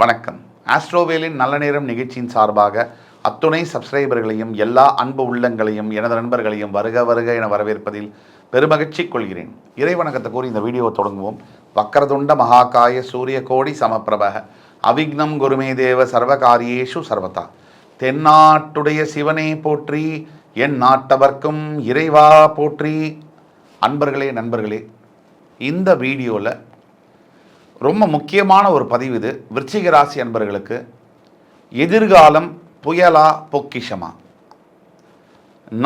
வணக்கம். ஆஸ்ட்ரோவேலின் நல்ல நேரம் நிகழ்ச்சியின் சார்பாக அத்துணை சப்ஸ்கிரைபர்களையும் எல்லா அன்பு உள்ளங்களையும் எனது நண்பர்களையும் வருக வருக என வரவேற்பதில் பெருமகிழ்ச்சி கொள்கிறேன். இறைவணக்கத்தை கூறி இந்த வீடியோவை தொடங்குவோம். வக்கரதுண்ட மகாகாய சூரிய கோடி சமப்பிரபக அவிக்னம் குருமே தேவ சர்வகாரியேஷு சர்வதா. தென்னாட்டுடைய சிவனே போற்றி என் நாட்டவர்க்கும் இறைவா போற்றி. அன்பர்களே நண்பர்களே இந்த வீடியோவில் ரொம்ப முக்கியமான ஒரு பதிவு இது. விருச்சிக ராசி அன்பர்களுக்கு எதிர்காலம் புயலா பொக்கிஷமா?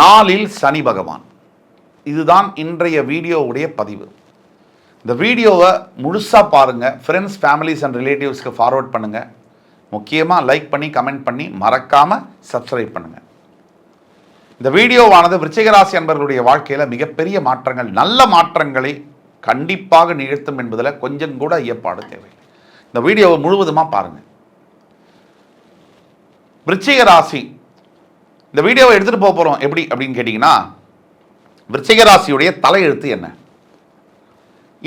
நாளில் சனி பகவான். இதுதான் இன்றைய வீடியோவுடைய பதிவு. இந்த வீடியோவை முழுசாக பாருங்கள் ஃப்ரெண்ட்ஸ் ஃபேமிலிஸ் அண்ட் ரிலேட்டிவ்ஸ்க்கு ஃபார்வர்ட் பண்ணுங்கள் முக்கியமாக லைக் பண்ணி கமெண்ட் பண்ணி மறக்காமல் சப்ஸ்கிரைப் பண்ணுங்கள் இந்த வீடியோவானது விருச்சிகராசி அன்பர்களுடைய வாழ்க்கையில் மிகப்பெரிய மாற்றங்கள் நல்ல மாற்றங்களை கண்டிப்பாக நிகழ்த்தும் என்பதில் கொஞ்சம் கூட ஐயப்பாடு தேவை. இந்த வீடியோவை முழுவதுமாக பாருங்கள் விருச்சிக ராசி இந்த வீடியோவை எடுத்துகிட்டு போக போகிறோம் எப்படி அப்படின்னு கேட்டிங்கன்னா விருச்சிக ராசியுடைய தலையெழுத்து என்ன?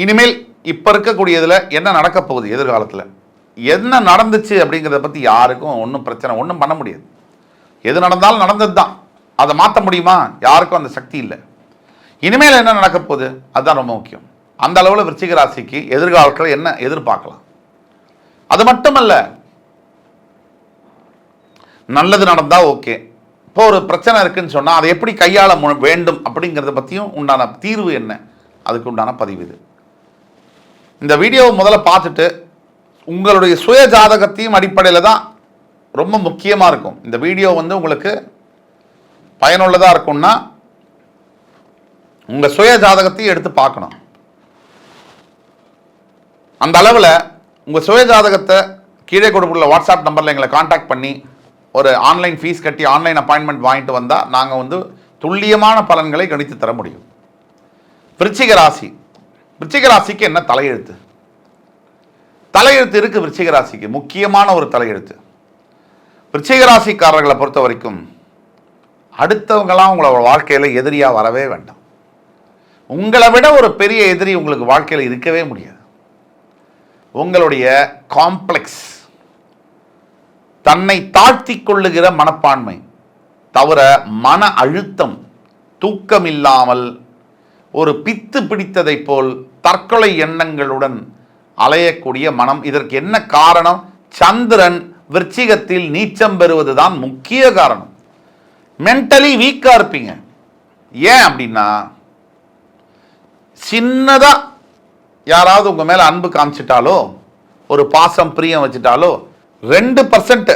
இனிமேல் இப்போ இருக்கக்கூடியதில் என்ன நடக்க போகுது எதிர்காலத்தில்? என்ன நடந்துச்சு அப்படிங்கிறத பற்றி யாருக்கும் ஒன்றும் பிரச்சனை ஒன்றும் பண்ண முடியாது. எது நடந்தாலும் நடந்தது தான். அதை மாற்ற முடியுமா? யாருக்கும் அந்த சக்தி இல்லை. இனிமேல் என்ன நடக்க போகுது? அதுதான் ரொம்ப முக்கியம். அந்த அளவில் விருச்சிக ராசிக்கு எதிர்காலத்தில் என்ன எதிர்பார்க்கலாம்? அது மட்டுமல்ல நல்லது நடந்தால் ஓகே. இப்போ ஒரு பிரச்சனை இருக்குன்னு சொன்னால் அதை எப்படி கையாள மு- வேண்டும் அப்படிங்கிறத பற்றியும் உண்டான தீர்வு என்ன? அதுக்கு உண்டான பதிவு இது. இந்த வீடியோவை முதல்ல பார்த்துட்டு உங்களுடைய சுய ஜாதகத்தையும் அடிப்படையில் தான் ரொம்ப முக்கியமாக இருக்கும். இந்த வீடியோ வந்து உங்களுக்கு பயனுள்ளதாக இருக்கும்னா உங்கள் சுய ஜாதகத்தையும் எடுத்து பார்க்கணும். அந்த அளவில் உங்கள் சுயஜாதகத்தை கீழே கொடுப்புள்ள வாட்ஸ்அப் நம்பரில் எங்களை காண்டாக்ட் பண்ணி ஒரு ஆன்லைன் ஃபீஸ் கட்டி ஆன்லைன் அப்பாயின்மெண்ட் வாங்கிட்டு வந்தால் நாங்கள் வந்து துல்லியமான பலன்களை கணித்து தர முடியும். விருச்சிக ராசி. விருச்சிக ராசிக்கு என்ன தலையெழுத்து? தலையெழுத்து இருக்குது விருச்சிக ராசிக்கு. முக்கியமான ஒரு தலையெழுத்து. விருச்சிக ராசிக்காரர்களை பொறுத்த வரைக்கும் அடுத்தவங்களாம் உங்களோட வாழ்க்கையில் எதிரியாக வரவே வேண்டாம். உங்களை விட ஒரு பெரிய எதிரி உங்களுக்கு வாழ்க்கையில் இருக்கவே முடியாது. உங்களுடைய காம்ப்ளெக்ஸ் தன்னை தாழ்த்தி கொள்ளுகிற மனப்பான்மை தவிர மன அழுத்தம் தூக்கம் இல்லாமல் ஒரு பித்து பிடித்ததைப் போல் தற்கொலை எண்ணங்களுடன் அலையக்கூடிய மனம். இதற்கு என்ன காரணம்? சந்திரன் விருச்சிகத்தில் நீச்சம் பெறுவதுதான் முக்கிய காரணம். மென்டலி வீக்காக இருப்பீங்க. ஏன் அப்படின்னா சின்னதாக யாராவது உங்கள் மேலே அன்பு காமிச்சிட்டாலோ ஒரு பாசம் பிரியம் வச்சுட்டாலோ ரெண்டு பர்சன்ட்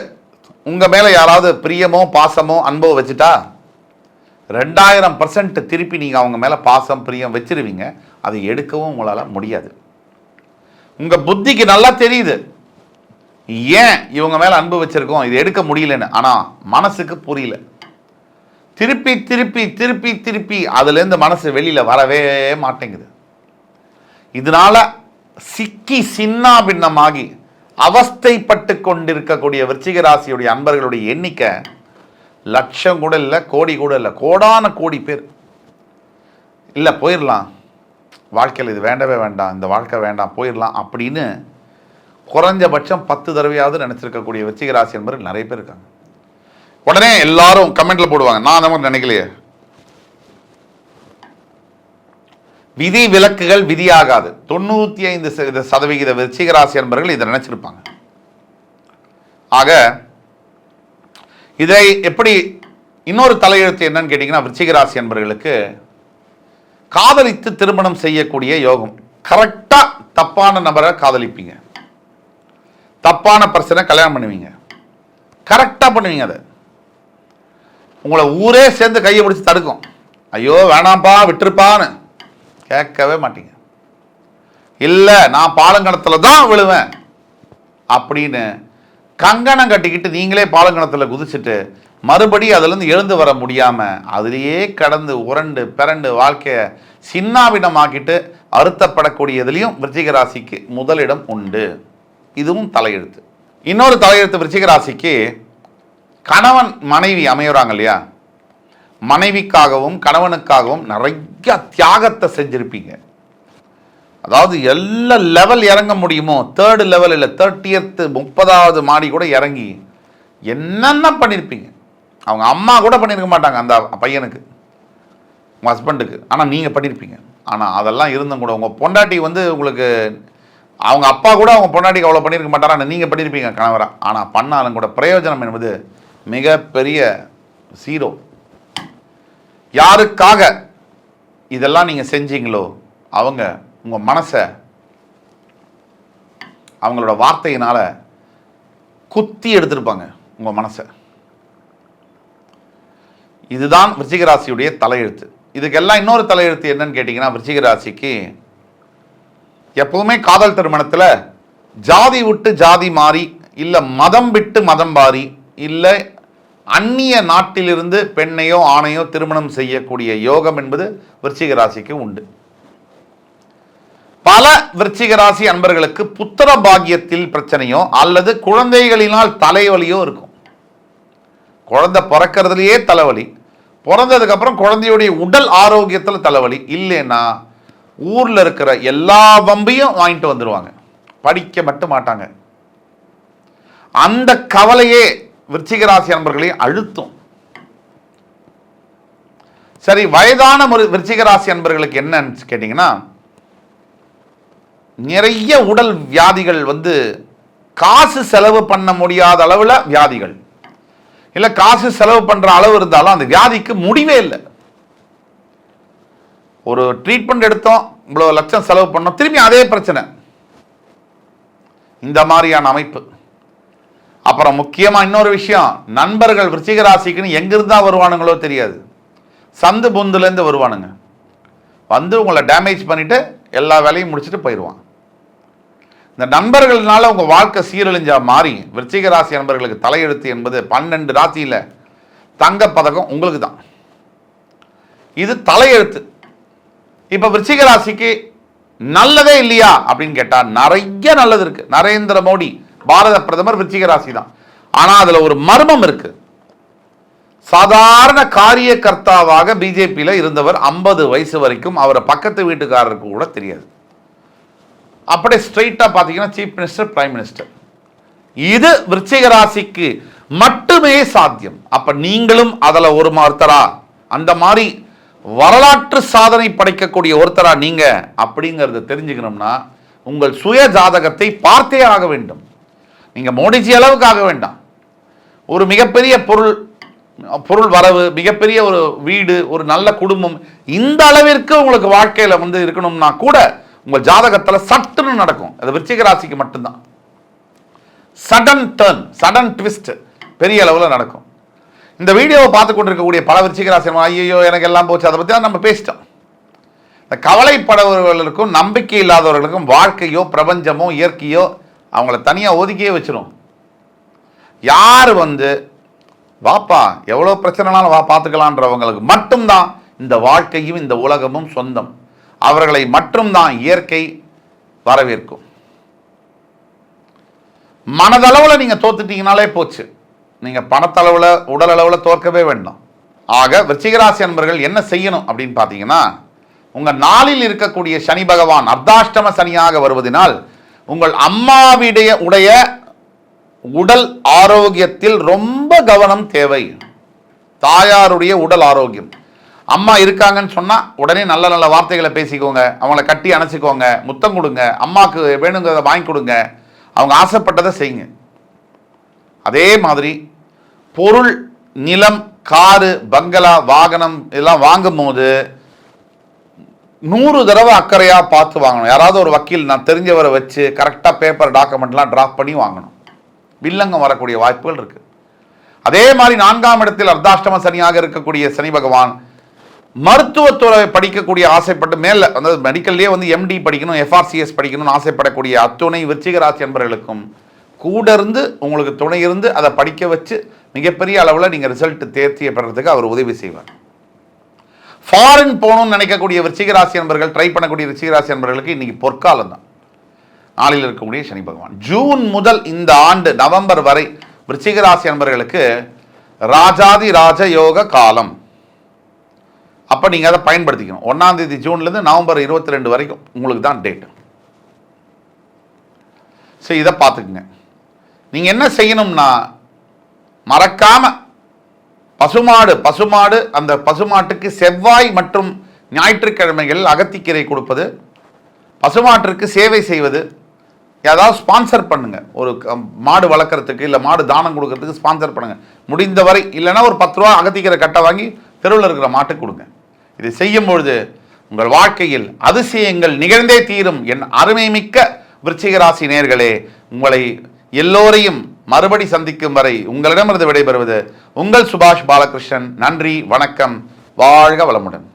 உங்கள் மேலே யாராவது பிரியமோ பாசமோ அன்போ வச்சுட்டா ரெண்டாயிரம் பர்சன்ட் திருப்பி நீங்கள் அவங்க மேலே பாசம் பிரியம் வச்சிருவீங்க. அதை எடுக்கவும் உங்களால் முடியாது. உங்கள் புத்திக்கு நல்லா தெரியுது. ஏன் இவங்க மேலே அன்பு வச்சுருக்கோம்? இது எடுக்க முடியலன்னு. ஆனால் மனசுக்கு புரியல. திருப்பி திருப்பி திருப்பி திருப்பி அதுலேருந்து மனசு வெளியில் வரவே மாட்டேங்குது. இதனால சிக்கி சின்னா பின்னமாகி அவஸ்தைப்பட்டு கொண்டிருக்கக்கூடிய விருச்சிக ராசியுடைய அன்பர்களுடைய எண்ணிக்கை லட்சம் கூட இல்லை கோடி கூட இல்லை கோடான கோடி பேர். இல்லை போயிடலாம் வாழ்க்கையில் இது வேண்டவே வேண்டாம் இந்த வாழ்க்கை வேண்டாம் போயிடலாம் அப்படின்னு குறைஞ்சபட்சம் பத்து தடவையாவது நினச்சிருக்கக்கூடிய விருச்சிக ராசி என்பர்கள் நிறைய பேர் இருக்காங்க. உடனே எல்லாரும் கமெண்ட்ல போடுவாங்க. நான் அந்த மாதிரி நினைக்கலையே. விதி விலக்குகள் விதியாகாது. தொண்ணூத்தி ஐந்து சதவிகித விருச்சிகராசி என்பவர்கள் இதை நினைச்சிருப்பாங்க. ஆக இதை எப்படி இன்னொரு தலையெழுத்து என்னன்னு கேட்டிங்கன்னா விருச்சிகராசி என்பவர்களுக்கு காதலித்து திருமணம் செய்யக்கூடிய யோகம். கரெக்டாக தப்பான நபரை காதலிப்பீங்க. தப்பான பர்சனை கல்யாணம் பண்ணுவீங்க. கரெக்டாக பண்ணுவீங்க அதை. உங்களை ஊரே சேர்ந்து கையை பிடிச்சி தடுக்கும். ஐயோ வேணாம்ப்பா விட்டுருப்பான்னு. கேட்கவே மாட்டீங்க. இல்லை நான் பாலங்கணத்தில் தான் விழுவேன். அப்படின்னு கங்கணம் கட்டிக்கிட்டு நீங்களே பாலங்கணத்தில் குதிச்சுட்டு மறுபடி அதுலேருந்து எழுந்து வர முடியாமல் அதுலேயே கடந்து உரண்டு பிறண்டு வாழ்க்கையை சின்னாவிடமாக்கிட்டு அறுத்தப்படக்கூடியதுலேயும் விருச்சிக ராசிக்கு முதலிடம் உண்டு. இதுவும் தலையெழுத்து. இன்னொரு தலையெழுத்து விருச்சிக ராசிக்கு கணவன் மனைவி அமையுறாங்க இல்லையா? மனைவிக்காகவும் கணவனுக்காகவும் நிறைய தியாகத்தை செஞ்சுருப்பீங்க. அதாவது எல்லா லெவல் இறங்க முடியுமோ தேர்டு லெவல் இல்லை தேர்ட்டியத்து முப்பதாவது மாடி கூட இறங்கி என்னென்ன பண்ணியிருப்பீங்க அவங்க அம்மா கூட பண்ணியிருக்க மாட்டாங்க அந்த பையனுக்கு உங்கள் ஹஸ்பண்டுக்கு ஆனால் நீங்கள் பண்ணியிருப்பீங்க ஆனால் அதெல்லாம் இருந்தும் கூட உங்கள் பொண்டாட்டி வந்து உங்களுக்கு அவங்க அப்பா கூட அவங்க பொண்டாட்டிக்கு அவ்வளோ பண்ணியிருக்க மாட்டாரா? ஆனால் நீங்கள் பண்ணியிருப்பீங்க கணவரா. ஆனால் பண்ணாலும் கூட பிரயோஜனம் என்பது மிகப்பெரிய சீரோ யாருக்காக இதெல்லாம் நீங்கள் செஞ்சீங்களோ அவங்க உங்கள் மனசை அவங்களோட வார்த்தையினால குத்தி எடுத்திருப்பாங்க உங்கள் மனசை. இதுதான் விருச்சிகராசியுடைய தலையெழுத்து. இதுக்கெல்லாம் இன்னொரு தலையெழுத்து என்னன்னு கேட்டிங்கன்னா விருச்சிகராசிக்கு எப்பவுமே காதல் திருமணத்தில் ஜாதி விட்டு ஜாதி மாறி இல்லை மதம் விட்டு மதம் மாறி இல்லை அந்நிய நாட்டிலிருந்து பெண்ணையோ ஆணையோ திருமணம் செய்யக்கூடிய யோகம் என்பது விருச்சிக ராசிக்கு உண்டு. பல விருச்சிக ராசி அன்பர்களுக்கு புத்திர பாக்கியத்தில் பிரச்சனையோ அல்லது குழந்தைகளினால் தலைவலியோ இருக்கும். குழந்தை பிறக்கிறதுலையே தலைவலி. பிறந்ததுக்கு அப்புறம் குழந்தையுடைய உடல் ஆரோக்கியத்தில் தலைவலி. இல்லைன்னா ஊரில் இருக்கிற எல்லா வம்பையும் வாங்கிட்டு வந்துடுவாங்க படிக்க மட்டும் மாட்டாங்க. அந்த கவலையே விருச்சிகராசி அன்பர்களை அழுத்தும். சரி வயதான ஒரு விருச்சிகராசி அன்பர்களுக்கு என்னன்னு கேட்டிங்கன்னா நிறைய உடல் வியாதிகள் வந்து காசு செலவு பண்ண முடியாத அளவில் வியாதிகள். இல்லை காசு செலவு பண்ணுற அளவு இருந்தாலும் அந்த வியாதிக்கு முடிவே இல்லை. ஒரு ட்ரீட்மெண்ட் எடுத்தோம் இவ்வளோ லட்சம் செலவு பண்ணோம் திரும்பி அதே பிரச்சனை. இந்த மாதிரியான அமைப்பு. அப்புறம் முக்கியமாக இன்னொரு விஷயம் நண்பர்கள் விருச்சிக ராசிக்குன்னு எங்கிருந்தா வருவானுங்களோ தெரியாது. சந்து பொந்துலேருந்து வருவானுங்க. வந்து உங்களை டேமேஜ் பண்ணிவிட்டு எல்லா வேலையும் முடிச்சுட்டு போயிடுவான். இந்த நண்பர்கள்னால உங்கள் வாழ்க்கை சீரழிஞ்சா மாறி விருச்சிக ராசி நண்பர்களுக்கு தலையெழுத்து என்பது பன்னெண்டு ராசியில் தங்கப்பதக்கம் உங்களுக்கு தான். இது தலையெழுத்து. இப்போ விருச்சிக ராசிக்கு நல்லதே இல்லையா அப்படின்னு கேட்டால் நிறைய நல்லது இருக்கு. நரேந்திர மோடி பாரத பிரதமர் விருச்சிக ராசி தான். ஆனால் அதில் ஒரு மர்மம் இருக்கு. சாதாரண காரியகர்த்தாவாக பிஜேபியில் இருந்தவர் ஐம்பது வயசு வரைக்கும் அவரை பக்கத்து வீட்டுக்காரருக்கு கூட தெரியாது. அப்படியே ஸ்ட்ரைட்டாக பார்த்தீங்கன்னா சீஃப் மினிஸ்டர் பிரைம் மினிஸ்டர் இது விருச்சிக ராசிக்கு மட்டுமே சாத்தியம். அப்ப நீங்களும் அதுல ஒரு ஒருத்தரா அந்த மாதிரி வரலாற்று சாதனை படைக்கக்கூடிய ஒருத்தரா நீங்க? அப்படிங்கிறத தெரிஞ்சுக்கணும்னா உங்கள் சுய ஜாதகத்தை பார்த்தே ஆக வேண்டும். நீங்கள் மோடிஜி அளவுக்கு ஆக வேண்டாம். ஒரு மிகப்பெரிய பொருள் பொருள் வரவு மிகப்பெரிய ஒரு வீடு ஒரு நல்ல குடும்பம் இந்த அளவிற்கு உங்களுக்கு வாழ்க்கையில் வந்து இருக்கணும்னா கூட உங்கள் ஜாதகத்தில் சட்டுன்னு நடக்கும். அது விருச்சிக ராசிக்கு மட்டும்தான். சடன் டேர்ன் சடன் ட்விஸ்ட் பெரிய அளவில் நடக்கும். இந்த வீடியோவை பார்த்து கொண்டிருக்கக்கூடிய பல விருச்சிக ராசி ஐயோ எனக்கு எல்லாம் போச்சு அதை பற்றி தான் நம்ம பேசிட்டோம். இந்த கவலைப்படவர்களுக்கும் நம்பிக்கை இல்லாதவர்களுக்கும் வாழ்க்கையோ பிரபஞ்சமோ இயற்கையோ அவங்கள தனியாக ஒதுக்கியே வச்சிடும் யார் வந்து வாப்பா எவ்வளோ பிரச்சனைனாலும் வா பார்த்துக்கலான்றவங்களுக்கு மட்டும்தான் இந்த வாழ்க்கையும் இந்த உலகமும் சொந்தம். அவர்களை மட்டும்தான் இயற்கை வரவேற்கும். மனதளவில் நீங்கள் தோத்துட்டீங்கனாலே போச்சு. நீங்கள் பணத்தளவில் உடல் அளவில் தோற்கவே வேண்டும். ஆக விருச்சிகராசி அன்பர்கள் என்ன செய்யணும் அப்படின்னு பார்த்தீங்கன்னா உங்கள் நாளில் இருக்கக்கூடிய சனி பகவான் அர்த்தாஷ்டம சனியாக வருவதனால் உங்கள் அம்மாவிடைய உடைய உடல் ஆரோக்கியத்தில் ரொம்ப கவனம் தேவை. தாயாருடைய உடல் ஆரோக்கியம். அம்மா இருக்காங்கன்னு சொன்னால் உடனே நல்ல நல்ல வார்த்தைகளை பேசிக்கோங்க. அவங்கள கட்டி அணைச்சிக்கோங்க. முத்தம் கொடுங்க. அம்மாவுக்கு வேணுங்கிறத வாங்கி கொடுங்க. அவங்க ஆசைப்பட்டதை செய்யுங்க. அதே மாதிரி பொருள் நிலம் காரு பங்களா வாகனம் இதெல்லாம் வாங்கும் போது நூறு தடவை அக்கறையாக பார்த்து வாங்கணும். யாராவது ஒரு வக்கீல் நான் தெரிஞ்சவரை வச்சு கரெக்டாக பேப்பர் டாக்குமெண்ட்லாம் ட்ராப் பண்ணி வாங்கணும். வில்லங்கம் வரக்கூடிய வாய்ப்புகள் இருக்குது அதே மாதிரி நான்காம் இடத்தில் அர்த்தாஷ்டம சனியாக இருக்கக்கூடிய சனி பகவான் மருத்துவத்துறை படிக்கக்கூடிய ஆசைப்பட்டு மேலே அதாவது மெடிக்கல்லே வந்து எம்டி படிக்கணும் எஃப்ஆர்சிஎஸ் படிக்கணும்னு ஆசைப்படக்கூடிய அத்துணை விருச்சிகராசி என்பவர்களுக்கும் கூட இருந்து உங்களுக்கு துணை இருந்து அதை படிக்க வச்சு மிகப்பெரிய அளவில் நீங்கள் ரிசல்ட் தேர்ச்சியை பெறதுக்கு அவர் உதவி செய்வார். ஃபாரின் போகணும்னு நினைக்கக்கூடிய விருச்சிக நண்பர்கள் ட்ரை பண்ணக்கூடிய விருச்சிக நண்பர்களுக்கு என்பர்களுக்கு இன்னைக்கு பொற்காலம் தான். நாளில் இருக்கக்கூடிய சனி பகவான். ஜூன் முதல் இந்த ஆண்டு நவம்பர் வரை விருச்சிகராசி நண்பர்களுக்கு ராஜாதி ராஜ யோக காலம். அப்போ நீங்கள் அதை பயன்படுத்திக்கணும். ஒன்றாந்தேதி ஜூன்லேருந்து நவம்பர் இருபத்தி ரெண்டு வரைக்கும் உங்களுக்கு தான் டேட்டு சரி இதை பார்த்துக்குங்க. நீங்கள் என்ன செய்யணும்னா மறக்காமல் பசுமாடு பசுமாடு அந்த பசுமாட்டுக்கு செவ்வாய் மற்றும் ஞாயிற்றுக்கிழமைகளில் அகத்திக்கீரை கொடுப்பது பசுமாட்டிற்கு சேவை செய்வது ஏதாவது ஸ்பான்சர் பண்ணுங்க. ஒரு மாடு வளர்க்குறதுக்கு இல்லை மாடு தானம் கொடுக்கறதுக்கு ஸ்பான்சர் பண்ணுங்க. முடிந்தவரை இல்லைன்னா ஒரு பத்து ரூபா அகத்திக்கீரை கட்டை வாங்கி தெருவில் இருக்கிற மாட்டுக்கு கொடுங்க. இதை செய்யும் பொழுது உங்கள் வாழ்க்கையில் அதிசயங்கள் நிகழ்ந்தே தீரும். என் அருமை மிக்க விருச்சிகராசி நேர்களே உங்களை எல்லோரையும் மறுபடி சந்திக்கும் வரை உங்களிடமிருந்து விடைபெறுவது உங்கள் சுபாஷ் பாலகிருஷ்ணன். நன்றி வணக்கம். வாழ்க வளமுடன்.